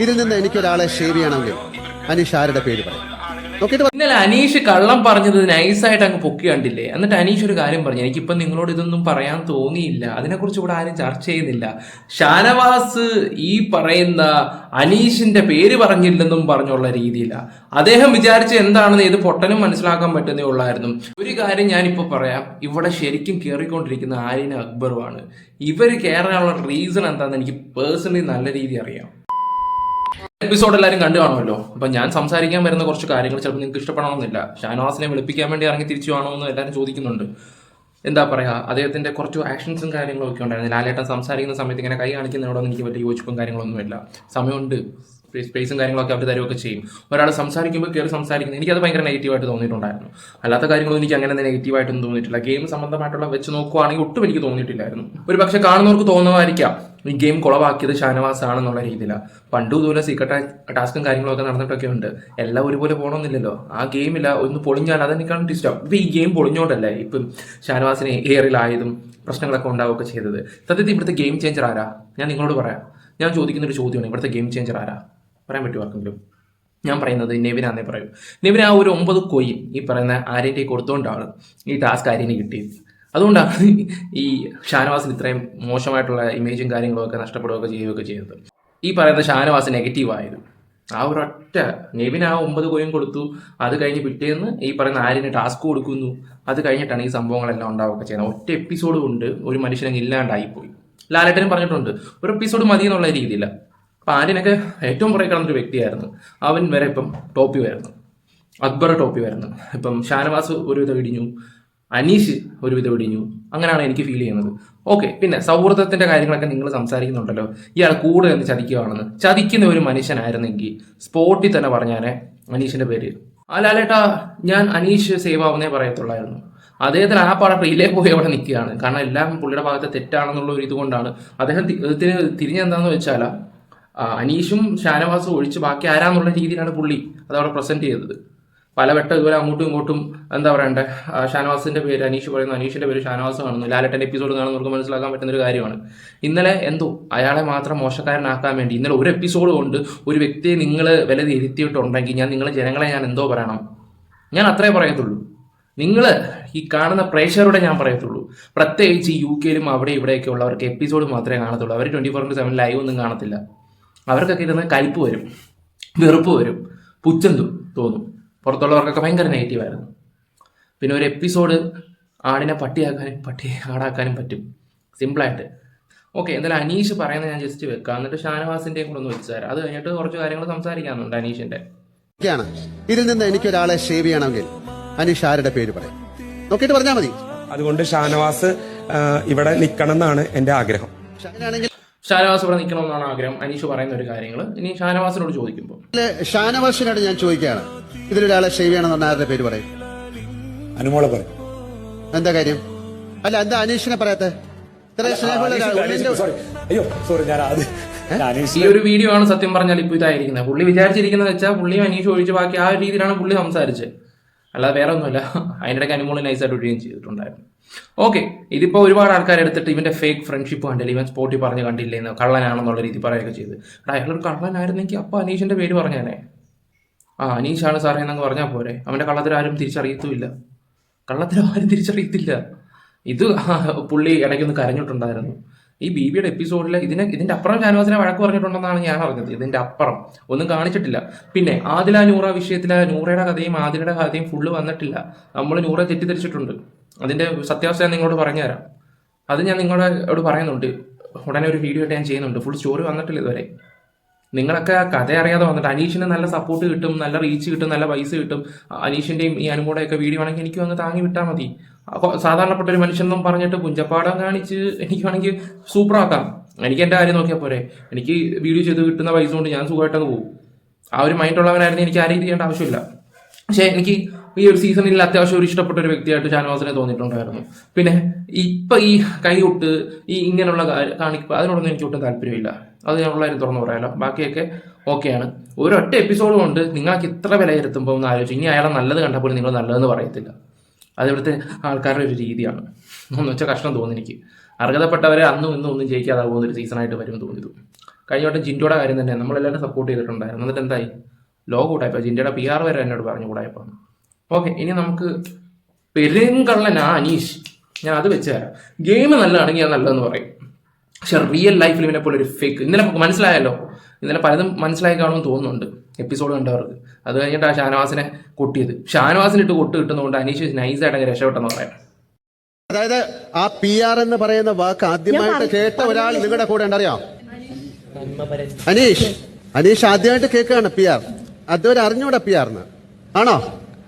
ഇതിൽ നിന്ന് എനിക്കൊരാളെ ഷേവ് ചെയ്യണമെങ്കിൽ അനീഷ് ആരുടെ പേര് പറയും പറ. ഇന്നലെ അനീഷ് കള്ളം പറഞ്ഞത് നൈസായിട്ട് അങ്ങ് പൊക്കി കണ്ടില്ലേ? എന്നിട്ട് അനീഷ് ഒരു കാര്യം പറഞ്ഞു. എനിക്കിപ്പം നിങ്ങളോട് ഇതൊന്നും പറയാൻ തോന്നിയില്ല. അതിനെക്കുറിച്ച് ഇവിടെ ആരും ചർച്ച ചെയ്യുന്നില്ല. ഷാനവാസ് ഈ പറയുന്ന അനീഷിന്റെ പേര് പറഞ്ഞില്ലെന്നും പറഞ്ഞുള്ള രീതിയിലാണ് അദ്ദേഹം വിചാരിച്ച എന്താണെന്ന് ഏത് പൊട്ടനും മനസ്സിലാക്കാൻ പറ്റുന്നേ ഉള്ളായിരുന്നു. ഒരു കാര്യം ഞാനിപ്പോൾ പറയാം. ഇവിടെ ശരിക്കും കയറിക്കൊണ്ടിരിക്കുന്ന ആര്യന അക്ബറുമാണ്. ഇവർ കയറാനുള്ള റീസൺ എന്താണെന്ന് എനിക്ക് പേഴ്സണലി നല്ല രീതി അറിയാം. എപ്പിസോഡ് എല്ലാവരും കണ്ടു കാണുമല്ലോ. അപ്പൊ ഞാൻ സംസാരിക്കാൻ വരുന്ന കുറച്ച് കാര്യങ്ങൾ ചിലപ്പോൾ നിങ്ങൾക്ക് ഇഷ്ടപ്പെടണമെന്നില്ല. ഷാനവാസിനെ വിളിപ്പിക്കാൻ വേണ്ടി ഇറങ്ങി തിരിച്ചു കാണുമെന്ന് എല്ലാവരും ചോദിക്കുന്നുണ്ട്. എന്താ പറയാ അദ്ദേഹത്തിന്റെ കുറച്ച് ആക്ഷൻസും കാര്യങ്ങളും ഒക്കെ ഉണ്ടായിരുന്നു. ലാലേട്ടൻ സംസാരിക്കുന്ന സമയത്ത് ഇങ്ങനെ കൈ കാണിക്കുന്നതിനോടൊന്നും എനിക്ക് വലിയ യോജിപ്പും കാര്യങ്ങളൊന്നുമില്ല. സമയമുണ്ട്. സ്പേസും കാര്യങ്ങളൊക്കെ അവർ തരുമൊക്കെ ചെയ്യും. ഒരാൾ സംസാരിക്കുമ്പോൾ കയറി സംസാരിക്കുന്നത് എനിക്കത് ഭയങ്കര നെഗറ്റീവായിട്ട് തോന്നിയിട്ടുണ്ടായിരുന്നു. അല്ലാത്ത കാര്യങ്ങളും എനിക്ക് അങ്ങനെ നെഗറ്റീവായിട്ടൊന്നും തോന്നിയിട്ടില്ല. ഗെയിം സംബന്ധമായിട്ടുള്ള വെച്ച് നോക്കുവാണെങ്കിൽ ഒട്ടും എനിക്ക് തോന്നിയിട്ടില്ലായിരുന്നു. ഒരു പക്ഷേ കാണുന്നവർക്ക് തോന്നുമായിരിക്കാം ഈ ഗെയിം കുളവാക്കിയത് ഷാനവാസ് ആണെന്നുള്ള രീതിയിലാണ് പണ്ടും ഇതുപോലെ സീക്രട്ട് ടാസ്കും കാര്യങ്ങളൊക്കെ നടന്നിട്ടൊക്കെ ഉണ്ട് എല്ലാം ഒരുപോലെ പോകണമെന്നില്ലല്ലോ ആ ഗെയിമില്ല ഒന്ന് പൊളിഞ്ഞാൽ അതെനിക്കാണ് ഇഷ്ടം ഇപ്പം ഈ ഗെയിം പൊളിഞ്ഞോണ്ടല്ലേ ഇപ്പം ഷാനവാസിനെ ഏറിലായതും പ്രശ്നങ്ങളൊക്കെ ഉണ്ടാവുകയൊക്കെ ചെയ്തത്. സത്യത്തിൽ ഇവിടുത്തെ ഗെയിം ചേഞ്ചർ ആരാ? ഞാൻ നിങ്ങളോട് പറയാം. ഞാൻ ചോദിക്കുന്ന ഒരു ചോദ്യമാണ് ഇവിടുത്തെ ഗെയിം ചേഞ്ചർ ആരാ? പറയാൻ പറ്റുമോ ആർക്കെങ്കിലും? ഞാൻ പറയുന്നത് നെവിനാന്നേ പറയൂ. നെവിന് ആ ഒരു ഒമ്പത് കോയിൻ ഈ പറയുന്ന ആര്യന്റെ കൊടുത്തുകൊണ്ടാണ് ഈ ടാസ്ക് ആര്യന് കിട്ടിയത്. അതുകൊണ്ടാണ് ഈ ഷാനവാസിന് ഇത്രയും മോശമായിട്ടുള്ള ഇമേജും കാര്യങ്ങളൊക്കെ നഷ്ടപ്പെടുകയൊക്കെ ചെയ്യുകയൊക്കെ ചെയ്തത്. ഈ പറയുന്ന ഷാനവാസ് നെഗറ്റീവ് ആയത്. ആ ഒരൊറ്റ നെവിന് ആ ഒമ്പത് കോയിൻ കൊടുത്തു. അത് കഴിഞ്ഞ് പിറ്റേന്ന് ഈ പറയുന്ന ആര്യന് ടാസ്ക് കൊടുക്കുന്നു. അത് കഴിഞ്ഞിട്ടാണ് ഈ സംഭവങ്ങളെല്ലാം ഉണ്ടാവുകയൊക്കെ ചെയ്യുന്നത്. ഒറ്റ എപ്പിസോഡ് കൊണ്ട് ഒരു മനുഷ്യനങ്ങ് ഇല്ലാണ്ടായിപ്പോയി. ലാലേട്ടനും പറഞ്ഞിട്ടുണ്ട് ഒരു എപ്പിസോഡ് മതി എന്നുള്ള രീതിയില്ല അപ്പൊ ആര്യനൊക്കെ ഏറ്റവും പുറകെ കിടന്നൊരു വ്യക്തിയായിരുന്നു. അവൻ വരെ ഇപ്പം ടോപ്പി വരുന്നു. അക്ബർ ടോപ്പി വരുന്നു. ഇപ്പം ഷാനവാസ് ഒരുവിധം ഇടിഞ്ഞു. അനീഷ് ഒരുവിധം ഇടിഞ്ഞു. അങ്ങനെയാണ് എനിക്ക് ഫീൽ ചെയ്യുന്നത്. ഓക്കെ പിന്നെ സൗഹൃദത്തിന്റെ കാര്യങ്ങളൊക്കെ നിങ്ങൾ സംസാരിക്കുന്നുണ്ടല്ലോ. ഇയാൾ കൂടെ എന്ന് ചതിക്കുകയാണെന്ന് ചതിക്കുന്ന ഒരു മനുഷ്യനായിരുന്നെങ്കിൽ സ്പോട്ടിൽ തന്നെ പറഞ്ഞാനെ അനീഷിന്റെ പേര്. ആ ലാലേട്ടാ ഞാൻ അനീഷ് സേവ് ആവുന്നേ പറയത്തുള്ളായിരുന്നു. അദ്ദേഹത്തിന് ആ പാടം റീലേ പോയി അവിടെ നിൽക്കുകയാണ്. കാരണം എല്ലാം പുള്ളിയുടെ ഭാഗത്തെ തെറ്റാണെന്നുള്ള ഒരു ഇതുകൊണ്ടാണ്. അദ്ദേഹം തിരിഞ്ഞെന്താണെന്ന് വെച്ചാൽ അനീഷും ഷാനവാസും ഒഴിച്ച് ബാക്കി ആരാന്നുള്ള രീതിയിലാണ് പുള്ളി അതവിടെ പ്രസന്റ് ചെയ്തത്. പലവട്ടം ഇതുപോലെ അങ്ങോട്ടും ഇങ്ങോട്ടും എന്താ പറയണ്ടേ ഷാനവാസിന്റെ പേര് അനീഷ് പറയുന്നു അനീഷിന്റെ പേര് ഷാനവാസ് കാണുന്നു ലാലട്ടന്റെ എപ്പിസോഡ് കാണുന്നവർക്ക് മനസ്സിലാക്കാൻ പറ്റുന്ന ഒരു കാര്യമാണ്. ഇന്നലെ എന്തോ അയാളെ മാത്രം മോശക്കാരനാക്കാൻ വേണ്ടി ഇന്നലെ ഒരു എപ്പിസോഡ് കൊണ്ട് ഒരു വ്യക്തിയെ നിങ്ങൾ വില തിരുത്തിയിട്ടുണ്ടെങ്കിൽ ഞാൻ നിങ്ങളെ ജനങ്ങളെ ഞാൻ എന്തോ പറയണം? ഞാൻ അത്രേ പറയത്തുള്ളൂ. നിങ്ങൾ ഈ കാണുന്ന പ്രേക്ഷകരോടെ ഞാൻ പറയത്തുള്ളൂ. പ്രത്യേകിച്ച് ഈ യു കെയിലും അവിടെ ഇവിടെയൊക്കെ ഉള്ളവർക്ക് എപ്പിസോഡ് മാത്രമേ കാണത്തുള്ളൂ. അവർ twenty four into seven live ഒന്നും കാണത്തില്ല. അവർക്കൊക്കെ ഇരുന്ന് കലിപ്പ് വരും വെറുപ്പ് വരും പുച്ഛം തോന്നും. പുറത്തുള്ളവർക്കൊക്കെ ഭയങ്കര നെഗറ്റീവായിരുന്നു പിന്നെ ഒരു എപ്പിസോഡ് ആടിനെ പട്ടിയാക്കാനും പട്ടി ആടാക്കാനും പറ്റും. സിമ്പിളായിട്ട് ഓക്കെ എന്തായാലും അനീഷ് പറയുന്നത് ഞാൻ ജസ്റ്റ് വെക്കാം. എന്നിട്ട് ഷാനവാസിന്റെയും കൂടെ ഒന്ന് വെച്ച് തരാം. അത് കഴിഞ്ഞിട്ട് കുറച്ച് കാര്യങ്ങൾ സംസാരിക്കാനുണ്ട് അനീഷിന്റെ ാണ് ഇതിൽ നിന്ന് എനിക്ക് ഒരാളെ ഷേവ് ചെയ്യണമെങ്കിൽ അനീഷ് ആരുടെ പേര് പറയും? നോക്കിയിട്ട് പറഞ്ഞാൽ മതി. അതുകൊണ്ട് ഷാനവാസ് ഇവിടെ നിൽക്കണം എന്നാണ് എന്റെ ആഗ്രഹം ഷാനവാസ് ഇവിടെ നിൽക്കണമെന്നാണ് ആഗ്രഹം. അനീഷ് പറയുന്ന ഒരു കാര്യങ്ങൾ ഇനി ഷാനവാസിനോട് ചോദിക്കുമ്പോൾ. ഷാനവാസിനോട് ഞാൻ ചോദിക്കുകയാണ്. ഇതിലൊരാളെ ഷേവ് ചെയ്യണമെന്ന് പറഞ്ഞാൽ ആരുടെ പേര് പറയും? അനുമോളെ പറയും. എന്താ കാര്യം? അല്ല എന്താ അനീഷിനെ പറയാത്തെ? സോറി അയ്യോ സോറി ഞാൻ അത് ഈ ഒരു വീഡിയോ ആണ് സത്യം പറഞ്ഞാൽ ഇപ്പൊ ഇതായിരിക്കുന്നത്. പുള്ളി വിചാരിച്ചിരിക്കുന്നത് വെച്ചാൽ പുള്ളിയും അനീഷ് ഒഴിച്ച് ബാക്കി ആ ഒരു രീതിയിലാണ് പുള്ളി സംസാരിച്ചത്. അല്ലാതെ വേറെ ഒന്നുമില്ല. അതിന്റെ ഇടയ്ക്ക് അനുമോൾ നൈസായിട്ട് ഒഴിയുകയും ചെയ്തിട്ടുണ്ടായിരുന്നു. ഓക്കെ ഇതിപ്പോൾ ഒരുപാട് ആൾക്കാർ എടുത്തിട്ട് ഇവന്റെ ഫേക്ക് ഫ്രണ്ട്ഷിപ്പ് കണ്ടില്ല? ഇവൻ സ്പോട്ടിൽ പറഞ്ഞ് കണ്ടില്ലേന്ന് കള്ളനാണെന്നുള്ള രീതി പറയുകയൊക്കെ ചെയ്ത്. അയാളൊരു കള്ളനായിരുന്നെങ്കിൽ അപ്പോൾ അനീഷിന്റെ പേര് പറഞ്ഞേനെ. ആ അനീഷാണ് സാറേ എന്നങ്ങ് പറഞ്ഞാൽ പോരെ. അവന്റെ കള്ളത്തിൽ ആരും തിരിച്ചറിയത്തുമില്ല. കള്ളത്തിൽ ആരും തിരിച്ചറിയത്തില്ല. ഇത് പുള്ളി ഇടയ്ക്കൊന്ന് കരഞ്ഞിട്ടുണ്ടായിരുന്നു. ഈ ബി ബിയുടെ എപ്പിസോഡിൽ ഇതിനെ ഇതിന്റെ അപ്പുറം ഷാനവാസിനെ വഴക്ക് പറഞ്ഞിട്ടുണ്ടെന്നാണ് ഞാൻ അറിഞ്ഞത്. ഇതിന്റെ അപ്പുറം. ഒന്നും കാണിച്ചിട്ടില്ല. പിന്നെ ആദില നൂറ വിഷയത്തിൽ നൂറയുടെ കഥയും ആദിലയുടെ കഥയും ഫുള്ള് വന്നിട്ടില്ല. നമ്മൾ നൂറെ തെറ്റിദ്ധരിച്ചിട്ടുണ്ട്. അതിന്റെ സത്യാവസ്ഥ ഞാൻ നിങ്ങളോട് പറഞ്ഞുതരാം. അത് ഞാൻ നിങ്ങളോട് പറയുന്നുണ്ട്. ഉടനെ ഒരു വീഡിയോ ഞാൻ ചെയ്യുന്നുണ്ട്. ഫുൾ സ്റ്റോറി വന്നിട്ടില്ല ഇതുവരെ. നിങ്ങളൊക്കെ ആ കഥ അറിയാതെ വന്നിട്ട് അനീഷിന് നല്ല സപ്പോർട്ട് കിട്ടും നല്ല റീച്ച് കിട്ടും നല്ല പൈസ കിട്ടും. അനീഷിന്റെയും ഈ അനുമോടെയൊക്കെ വീഡിയോ ആണെങ്കിൽ എനിക്ക് അങ്ങ് താങ്ങി വിട്ടാൽ മതി. സാധാരണപ്പെട്ട ഒരു മനുഷ്യനെന്നും പറഞ്ഞിട്ട് പുഞ്ചപ്പാടം കാണിച്ച് എനിക്ക് വേണമെങ്കിൽ സൂപ്പറാക്കാം എനിക്ക് എന്റെ കാര്യം നോക്കിയാൽ പോരെ. എനിക്ക് വീഡിയോ ചെയ്ത് കിട്ടുന്ന പൈസ കൊണ്ട് ഞാൻ സുഖമായിട്ടങ്ങ് പോകും. ആ ഒരു മൈൻഡ് ഉള്ളവനായിരുന്നു എനിക്ക് ആരെയും ചെയ്യേണ്ട ആവശ്യമില്ല. പക്ഷെ എനിക്ക് ഈ ഒരു സീസണിൽ അത്യാവശ്യം ഒരു ഇഷ്ടപ്പെട്ട ഒരു വ്യക്തിയായിട്ട് ഷാനവാസിനെ തോന്നിയിട്ടുണ്ടായിരുന്നു. പിന്നെ ഇപ്പൊ ഈ കൈകൊട്ട് ഈ ഇങ്ങനെയുള്ള കാണിക്കുക അതിനോടൊന്നും എനിക്ക് ഒട്ടും താല്പര്യമില്ല. അത് ഞാനുള്ള കാര്യം തുറന്നു പറയാലോ. ബാക്കിയൊക്കെ ഓക്കെയാണ്. ഒരൊറ്റ എപ്പിസോഡ് കൊണ്ട് നിങ്ങൾക്ക് ഇത്ര വിലയിരുത്തുമ്പോൾ ഒന്ന് ആലോചിച്ചു ഇനി അയാളെ നല്ലത് കണ്ടപ്പോൾ നിങ്ങൾ നല്ലതെന്ന് പറയത്തില്ല. അത് ഇവിടുത്തെ ആൾക്കാരുടെ ഒരു രീതിയാണ്. എന്ന് വെച്ചാൽ കഷ്ടം തോന്നി എനിക്ക്. അർഹതപ്പെട്ടവരെ അന്നും ഇന്നും ഒന്നും ജയിക്കാതെ പോകുന്ന ഒരു സീസണായിട്ട് വരുമെന്ന് തോന്നിയത്. കഴിഞ്ഞ വട്ടം ജിൻഡോയുടെ കാര്യം തന്നെ നമ്മളെല്ലാവരും സപ്പോർട്ട് ചെയ്തിട്ടുണ്ടായിരുന്നു. എന്നിട്ട് എന്തായി? ലോ കൂട്ടായപ്പോൾ ജിൻഡയുടെ പി ആർ വരെ എന്നോട് പറഞ്ഞു കൂടായപ്പോ ഓക്കെ ഇനി നമുക്ക് പെരുങ്കള്ളനാ അനീഷ്. ഞാൻ അത് വെച്ച് തരാം. ഗെയിം നല്ലതാണെങ്കിൽ അത് നല്ലതെന്ന് പറയും. പക്ഷെ റിയൽ ലൈഫിൽ ഇവനെ പോലെ ഒരു ഫേക്ക് ഇന്നലെ നമുക്ക് മനസ്സിലായല്ലോ. ഇന്നലെ പലതും മനസ്സിലായി കാണുമെന്ന് തോന്നുന്നുണ്ട്. എപ്പിസോഡ് കണ്ടവർക്ക്. അത് കഴിഞ്ഞിട്ട് ആ ഷാനവാസിനെ കൊട്ടിയത്. ഷാനവാസിനിട്ട് കൊട്ട് കിട്ടുന്നതുകൊണ്ട് അനീഷ് നൈസായിട്ട് അങ്ങനെ രക്ഷപ്പെട്ടെന്ന് പറയാം. അതായത് ആ പി ആർ എന്ന് പറയുന്ന വാക്ക് ആദ്യമായിട്ട് കേട്ട ഒരാൾ നിങ്ങളുടെ കൂടെ ഉണ്ടറിയാം? അനീഷ്. അനീഷ്. ആദ്യമായിട്ട് കേൾക്കുകയാണ് പി ആർ അതുവരെ അറിഞ്ഞൂടെ പി ആർന്ന് ആണോ?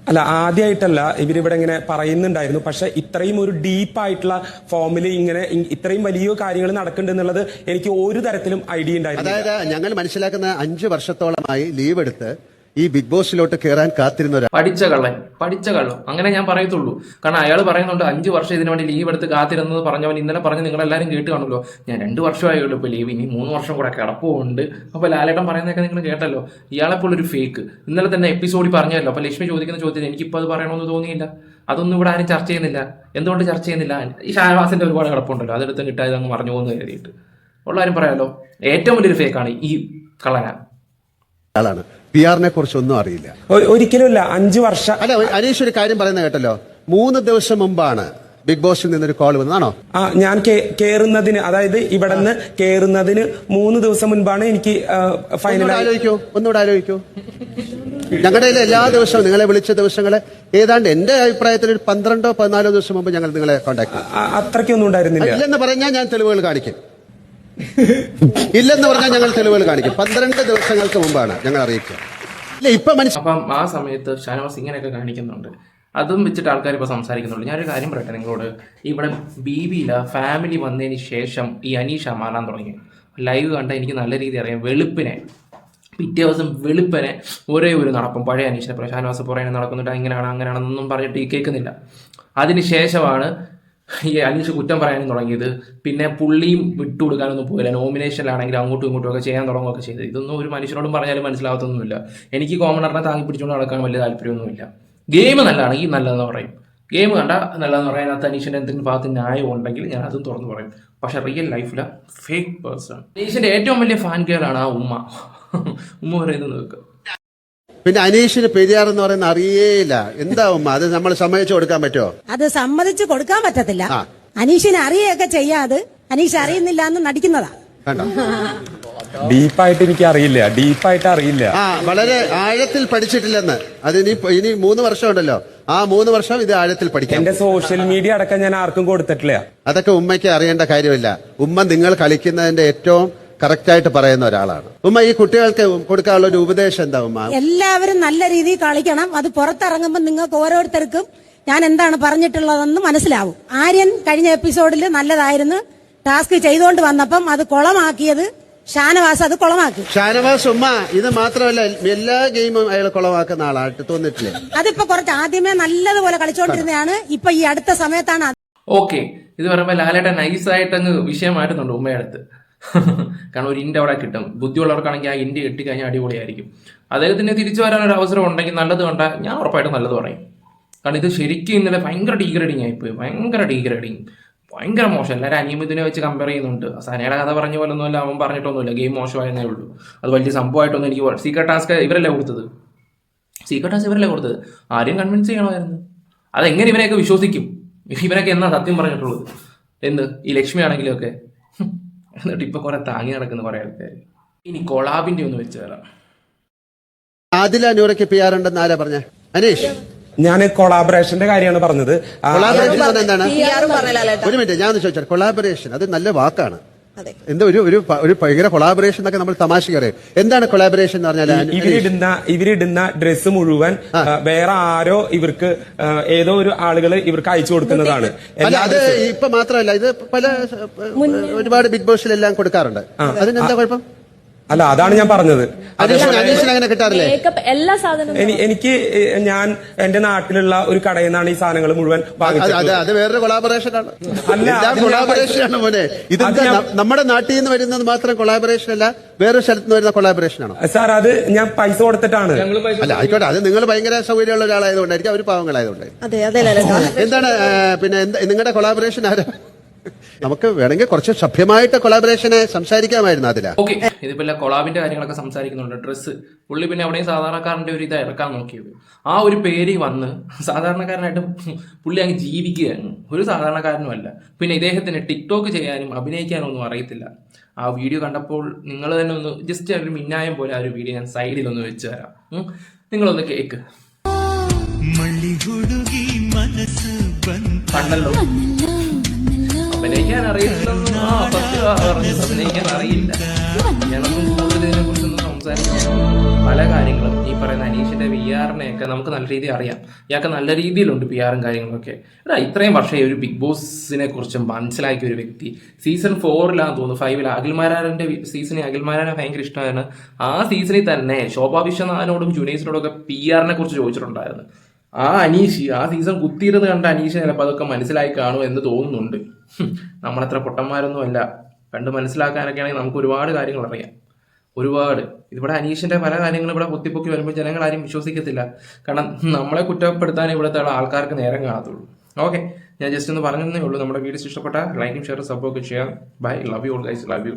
അല്ല ആദ്യമായിട്ടല്ല ഇവരിവിടെ ഇങ്ങനെ പറയുന്നുണ്ടായിരുന്നു. പക്ഷെ ഇത്രയും ഒരു ഡീപ്പ് ആയിട്ടുള്ള ഫോമിൽ ഇങ്ങനെ ഇത്രയും വലിയ കാര്യങ്ങൾ നടക്കുന്നുണ്ടെന്നുള്ളത് എനിക്ക് ഒരു തരത്തിലും ഐഡിയ ഉണ്ടായിരുന്നു അതായത് ഞങ്ങൾ മനസ്സിലാക്കുന്ന അഞ്ചു വർഷത്തോളമായി ലീവ് എടുത്ത് ഈ ബിഗ് ബോസിലോട്ട് കയറാൻ കാത്തിരുന്ന പഠിച്ച കള്ളൻ പഠിച്ച കള്ളം അങ്ങനെ ഞാൻ പറയത്തുള്ളൂ കാരണം അയാൾ പറയുന്നുണ്ട് അഞ്ച് വർഷം ഇതിനു വേണ്ടി ലീവ് എടുത്ത് കാത്തിരുന്നത് പറഞ്ഞവൻ ഇന്നലെ പറഞ്ഞ് നിങ്ങളെല്ലാവരും കേട്ട് കാണുമല്ലോ. ഞാൻ രണ്ട് വർഷമായുള്ളൂ ഇപ്പോൾ ലീവ് ഇനി മൂന്ന് വർഷം കൂടെ കിടപ്പുണ്ട്. അപ്പോൾ ലാലേട്ടൻ പറയുന്നതൊക്കെ നിങ്ങൾ കേട്ടല്ലോ. ഇയാളെപ്പോൾ ഒരു ഫേക്ക് ഇന്നലെ തന്നെ എപ്പിസോഡിൽ പറഞ്ഞല്ലോ. അപ്പോൾ ലക്ഷ്മി ചോദിക്കുന്ന ചോദ്യത്തിന് എനിക്കിപ്പോൾ അത് പറയണമെന്ന് തോന്നിയില്ല. അതൊന്നും ഇവിടെ ആരും ചർച്ച ചെയ്യുന്നില്ല. എന്തുകൊണ്ട് ചർച്ച ചെയ്യുന്നില്ല? ഈ ഷാനവാസിന്റെ ഒരുപാട് കിടപ്പുണ്ടല്ലോ. അതെടുത്ത് കിട്ടാതെ അങ്ങ് പറഞ്ഞു പോകുന്നു കരുതിയിട്ട്. ഉള്ളവരും പറയാമല്ലോ ഏറ്റവും വലിയൊരു ഫേക്കാണ് ഈ കള്ളന ആളാണ്. പി ആറിനെ കുറിച്ച് ഒന്നും അറിയില്ല. ഒരിക്കലും ഒരിക്കലുമില്ല. അഞ്ചു വർഷം അല്ല അനീഷ് ഒരു കാര്യം പറയുന്നത് കേട്ടല്ലോ. മൂന്ന് ദിവസം മുമ്പാണ് ബിഗ് ബോസിൽ നിന്നൊരു കോൾ വന്നതാണോ? ആ ഞാൻ കേറുന്നതിന് അതായത് ഇവിടെ നിന്ന് കേറുന്നതിന് മൂന്ന് ദിവസം മുൻപാണ് എനിക്ക് ഫൈനൽ ആലോചിക്കൂ ഒന്നുകൂടെ ആലോചിക്കൂ. ഞങ്ങളുടെ എല്ലാ ദിവസവും നിങ്ങളെ വിളിച്ച ദിവസങ്ങളെ ഏതാണ്ട് എന്റെ അഭിപ്രായത്തിൽ ഒരു പന്ത്രണ്ടോ പതിനാലോ ദിവസം മുമ്പ് ഞങ്ങൾ നിങ്ങളെ കോൺടാക്ട് അത്രയ്ക്കൊന്നും ഉണ്ടായിരുന്നില്ല. ഇല്ലെന്ന് പറഞ്ഞാൽ ഞാൻ തെളിവുകൾ കാണിക്കും. ഇല്ലെന്ന് പറഞ്ഞാൽ ഞങ്ങൾ തെളിവുകൾ കാണിക്കും. പന്ത്രണ്ട് ദിവസങ്ങൾക്ക് മുമ്പാണ് ഞങ്ങൾ അറിയിക്കുക. ഇല്ല അപ്പം ആ സമയത്ത് ഷാനവാസ് ഇങ്ങനെയൊക്കെ കാണിക്കുന്നുണ്ട്. അതും വെച്ചിട്ട് ആൾക്കാർ ഇപ്പോൾ സംസാരിക്കുന്നുള്ളൂ ഞാനൊരു കാര്യം പറയട്ടെ നിങ്ങളോട്. ഇവിടെ ബി ബിയില ഫാമിലി വന്നതിന് ശേഷം ഈ അനീഷ മാറാൻ തുടങ്ങി. ലൈവ് കണ്ട എനിക്ക് നല്ല രീതി അറിയാം. വെളുപ്പിനെ പിറ്റേ ദിവസം വെളുപ്പിനെ ഒരേ ഒരു നടപ്പും. പഴയ അനീഷിനെ ഷാനവാസ് പുറകെ നടക്കുന്നുണ്ട്. ഇങ്ങനെയാണ് അങ്ങനെയാണെന്നൊന്നും പറഞ്ഞിട്ട് ഈ കേൾക്കുന്നില്ല. അതിന് ശേഷമാണ് ഈ അനീഷ് കുറ്റം പറയാനും തുടങ്ങിയത്. പിന്നെ പുള്ളിയും വിട്ടു കൊടുക്കാനൊന്നും പോയില്ല. നോമിനേഷനിലാണെങ്കിൽ അങ്ങോട്ടും ഇങ്ങോട്ടും ഒക്കെ ചെയ്യാൻ തുടങ്ങുകയൊക്കെ ചെയ്തത് ഇതൊന്നും ഒരു മനുഷ്യനോടും പറഞ്ഞാലും മനസ്സിലാകത്തൊന്നുമില്ല എനിക്ക് കോമണറിനെ താങ്ങി പിടിച്ചുകൊണ്ട് നടക്കാൻ വലിയ താല്പര്യമൊന്നുമില്ല. ഗെയിം നല്ലതാണെങ്കിൽ നല്ലതെന്ന് പറയും. ഗെയിം കണ്ട നല്ലതെന്ന് പറയാൻ അതിനകത്ത് അനീഷിന്റെ എന്തെങ്കിലും ഭാഗത്ത് ന്യായം ഉണ്ടെങ്കിൽ ഞാൻ അതും തുറന്നു പറയും. പക്ഷെ റിയൽ ലൈഫിലെ ഫേക്ക് പേഴ്സൺ അനീഷിന്റെ ഏറ്റവും വലിയ ഫാൻ ഗേളാണ് ആ ഉമ്മ. ഉമ്മ പറയുന്നത് നോക്കുക പിന്നെ അനീഷിന് പെരിയാർ എന്ന് പറയുന്ന അറിയേയില്ല. എന്താ ഉമ്മ? അത് നമ്മൾ സമ്മതിച്ചു കൊടുക്കാൻ പറ്റുമോ അത് സമ്മതിച്ചു കൊടുക്കാൻ പറ്റത്തില്ല. ആ. അനീഷിനെ അറിയുകയൊക്കെ ചെയ്യാതെ അനീഷ് അറിയുന്നില്ല എന്ന് നടിക്കുന്നതാ. കണ്ടോ? ഡീപ്പായിട്ട് എനിക്ക് അറിയില്ല. ഡീപ്പായിട്ട് അറിയില്ല. ആ വളരെ ആഴത്തിൽ പഠിച്ചിട്ടില്ലെന്ന്. അത് ഇനി ഇനി മൂന്ന് വർഷം ഉണ്ടല്ലോ ആ മൂന്ന് വർഷം ഇത് ആഴത്തിൽ പഠിക്കാം. എന്റെ സോഷ്യൽ മീഡിയ അടക്കം ഞാൻ ആർക്കും കൊടുത്തിട്ടില്ല. അതൊക്കെ ഉമ്മയ്ക്ക് അറിയേണ്ട കാര്യമില്ല. ഉമ്മ നിങ്ങൾ കളിക്കുന്നതിന്റെ ഏറ്റവും കറക്റ്റായിട്ട് പറയുന്ന ഒരാളാണ്. ഉമ്മ ഈ കുട്ടികൾക്ക് കൊടുക്കാനുള്ള ഒരു ഉപദേശം എന്താ ഉമ്മ? എല്ലാവരും നല്ല രീതിയിൽ കളിക്കണം. അത് പുറത്തിറങ്ങുമ്പോൾ നിങ്ങൾക്ക് ഓരോരുത്തർക്കും ഞാൻ എന്താണ് പറഞ്ഞിട്ടുള്ളതെന്ന് മനസ്സിലാവും. ആര്യൻ കഴിഞ്ഞ എപ്പിസോഡിൽ നല്ലതായിരുന്നു. ടാസ്ക് ചെയ്തുകൊണ്ട് വന്നപ്പം അത് കുളമാക്കിയത് ഷാനവാസ് അത് കുളമാക്കി. ഷാനവാസ് ഉമ്മ ഇത് മാത്രമല്ല എല്ലാ ഗെയിമും അയാൾ കുളമാക്കുന്ന ആളായിട്ട് തോന്നിട്ടില്ലേ അതിപ്പോ കുറച്ച് ആദ്യമേ നല്ലതുപോലെ കളിച്ചോണ്ടിരുന്നതാണ്. ഇപ്പൊ ഈ അടുത്ത സമയത്താണ് ഓക്കെ. ഇത് പറയുമ്പോൾ ലാലേട്ടൻ നൈസായിട്ട് അങ്ങ് വിഷയം മാറ്റുന്നുണ്ട് ഉമ്മയടുത്ത് കാരണം ഒരു ഇൻഡ് അവിടെ കിട്ടും. ബുദ്ധിയുള്ളവർക്കാണെങ്കിൽ ആ ഇൻഡ് കിട്ടിക്കഴിഞ്ഞാൽ അടിപൊളിയായിരിക്കും. അദ്ദേഹത്തിന് തിരിച്ചു വരാൻ ഒരു അവസരം ഉണ്ടെങ്കിൽ നല്ലത് കണ്ട ഞാൻ ഉറപ്പായിട്ടും നല്ലത് പറയും. കാരണം ഇത് ശരിക്കും ഇന്നലെ ഭയങ്കര ഡീഗ്രേഡിങ് ആയിപ്പോയി. ഭയങ്കര ഡീഗ്രേഡിങ് ഭയങ്കര മോശം. എല്ലാവരും അനിയമിതിനെ വെച്ച് കമ്പയർ ചെയ്യുന്നുണ്ട്. സനയുടെ കഥ പറഞ്ഞ പോലെ ഒന്നുമല്ല അവൻ പറഞ്ഞിട്ടൊന്നുമില്ല. ഗെയിം മോശമായെന്നേ ഉള്ളൂ. അത് വലിയ സംഭവമായിട്ടൊന്നും എനിക്ക് സീക്രട്ട് ടാസ്ക് ഇവരല്ലേ കൊടുത്തത്? സീക്രട്ട് ടാസ്ക് ഇവരല്ലേ കൊടുത്തത്? ആരെയും കൺവിൻസ് ചെയ്യണമായിരുന്നു. അതെങ്ങനെ ഇവനെയൊക്കെ വിശ്വസിക്കും? ഇവനൊക്കെ എന്നാ സത്യം പറഞ്ഞിട്ടുള്ളത്? എന്ത്? ഈ ലക്ഷ്മി ആണെങ്കിലും ഒക്കെ. എന്നിട്ട് ഇപ്പൊ കുറെ താങ്ങി നടക്കുന്ന കുറെ ആൾക്കാർ ഇനി കൊളാബിന്റെ ഒന്ന് വെച്ച് തരാം. ആദില നൂറയ്ക്ക് പി ആർ ഉണ്ടെന്ന് ആരാ പറഞ്ഞ? അനീഷ്. ഞാൻ കൊളാബറേഷന്റെ കാര്യമാണ് പറഞ്ഞത്. കൊളാബറേഷൻ എന്താണ്? ഒരു മിനിറ്റ് ഞാൻ ചോദിച്ചാൽ കൊളാബറേഷൻ അത് നല്ല വാക്കാണ്. എന്താ ഒരു ഒരു ഒരു ഭയങ്കര കൊളാബറേഷൻ എന്നൊക്കെ നമ്മൾ തമാശ അറിയാം. എന്താണ് കൊളാബറേഷൻ എന്ന് പറഞ്ഞാൽ ഇവരിടുന്ന ഇവരിടുന്ന ഡ്രസ്സ് മുഴുവൻ വേറെ ആരോ ഇവർക്ക് ഏതോ ഒരു ആളുകൾ ഇവർക്ക് അയച്ചു കൊടുക്കുന്നതാണ്. അല്ല അത് ഇപ്പൊ മാത്രമല്ല ഇത് പല ഒരുപാട് ബിഗ് ബോസിലെല്ലാം കൊടുക്കാറുണ്ട്. അതിനെന്താ കുഴപ്പം? അല്ല അതാണ് ഞാൻ പറഞ്ഞത്. അനീഷിന് അനീഷിന് അങ്ങനെ കിട്ടാറില്ലേ? മേക്കപ്പ് എല്ലാ സാധനവും എനിക്ക് ഞാൻ എന്റെ നാട്ടിലുള്ള ഒരു കടയിൽ നിന്നാണ് ഈ സാധനങ്ങൾ മുഴുവൻ അത് വാങ്ങിച്ചത്. അത് അത് വേറൊരു കൊളാബറേഷൻ ആണ്. കൊളാബറേഷൻ ആണ് മോനെ. ഇത് നമ്മുടെ നാട്ടിൽ നിന്ന് വരുന്നത് മാത്രം കൊളാബറേഷൻ അല്ല വേറൊരു സ്ഥലത്ത് നിന്ന് വരുന്ന കൊളാബറേഷൻ ആണ്? സാർ അത് ഞാൻ പൈസ കൊടുത്തിട്ടാണ്. അല്ല ആയിക്കോട്ടെ. അത് നിങ്ങൾ ഭയങ്കര സൗകര്യമുള്ള ഒരാളായതുകൊണ്ടായിരിക്കും അവർ പാവങ്ങളായതുകൊണ്ടായിരിക്കും. അതെ അതെ എന്താണ് പിന്നെ നിങ്ങളുടെ കൊളാബറേഷൻ ആരാ? നമുക്ക് വേണമെങ്കിൽ കുറച്ച് സഭ്യമായിട്ട് കൊളാബറേഷനെ സംസാരിക്കാമായിരുന്നു അതിലാ. ഓക്കെ. ഇതിപ്പോ കൊളാബിന്റെ കാര്യങ്ങളൊക്കെ സംസാരിക്കുന്നുണ്ട്. ഡ്രസ്സ്. പുള്ളി പിന്നെ അവിടെയും സാധാരണക്കാരന്റെ ഒരു ഇത് ഇറക്കാൻ നോക്കിയത്. ആ ഒരു പേര് വന്ന് സാധാരണക്കാരനായിട്ട് പുള്ളി അങ്ങ് ജീവിക്കുകയാണ്. ഒരു സാധാരണക്കാരനും അല്ല പിന്നെ ഇദ്ദേഹത്തിന് ടിക്ടോക്ക് ചെയ്യാനും അഭിനയിക്കാനും ഒന്നും അറിയത്തില്ല. ആ വീഡിയോ കണ്ടപ്പോൾ നിങ്ങൾ തന്നെ ഒന്ന് ജസ്റ്റ് ഒരു മിന്നായം പോലെ ആ ഒരു വീഡിയോ ഞാൻ സൈഡിൽ ഒന്ന് വെച്ച് തരാം. ഉം. നിങ്ങളൊന്ന് കേക്ക്. കണ്ടല്ലോ അഭിനയിക്കാൻ അറിയില്ലെന്ന് ആ സത്യമാ പറഞ്ഞു അഭിനയിക്കാൻ അറിയില്ല. ഞാനൊന്നും കൂടുതൽ ഇതിനെ കുറിച്ചൊന്നും സംസാരിക്കാൻ പല കാര്യങ്ങളും ഈ പറയുന്ന അനീഷിന്റെ വി ആറിനെയൊക്കെ നമുക്ക് നല്ല രീതിയിൽ അറിയാം. ഇയാൾക്ക് നല്ല രീതിയിലുണ്ട് പി ആറും കാര്യങ്ങളൊക്കെ. എടാ ഇത്രയും വർഷം ഒരു ബിഗ് ബോസിനെ കുറിച്ച് മനസ്സിലാക്കിയ ഒരു വ്യക്തി സീസൺ ഫോറിലാന്ന് തോന്നുന്നു ഫൈവിൽ അഖിൽമാരാറിന്റെ സീസണിൽ അഖിൽമാരാനെ ഭയങ്കര ഇഷ്ടമായിരുന്നു. ആ സീസണിൽ തന്നെ ശോഭാ വിശ്വനാഥനോടും ജുനൈസിനോടും ഒക്കെ പി ആറിനെ കുറിച്ച് ചോദിച്ചിട്ടുണ്ടായിരുന്നു. ആ അനീഷ് ആ സീസൺ കുത്തിയിരുന്ന് കണ്ട അനീഷ് ചിലപ്പോൾ അതൊക്കെ മനസ്സിലായി കാണും എന്ന് തോന്നുന്നുണ്ട്. നമ്മളത്ര പൊട്ടന്മാരൊന്നും അല്ല. കണ്ട് മനസ്സിലാക്കാനൊക്കെ ആണെങ്കിൽ നമുക്ക് ഒരുപാട് കാര്യങ്ങൾ അറിയാം. ഒരുപാട്. ഇവിടെ അനീഷിന്റെ പല കാര്യങ്ങളും ഇവിടെ പൊത്തിപ്പൊക്കി വരുമ്പോൾ ജനങ്ങൾ ആരും വിശ്വസിക്കത്തില്ല. കാരണം നമ്മളെ കുറ്റപ്പെടുത്താൻ ഇവിടുത്തെ ആൾക്കാർക്ക് നേരം കാണത്തുള്ളൂ. ഓക്കെ ഞാൻ ജസ്റ്റ് ഒന്ന് പറഞ്ഞതേ ഉള്ളൂ. നമ്മുടെ വീഡിയോസ് ഇഷ്ടപ്പെട്ട ലൈക്കും ഷെയർ സപ്പോർട്ട് ചെയ്യാം. Bye. Love you all guys love you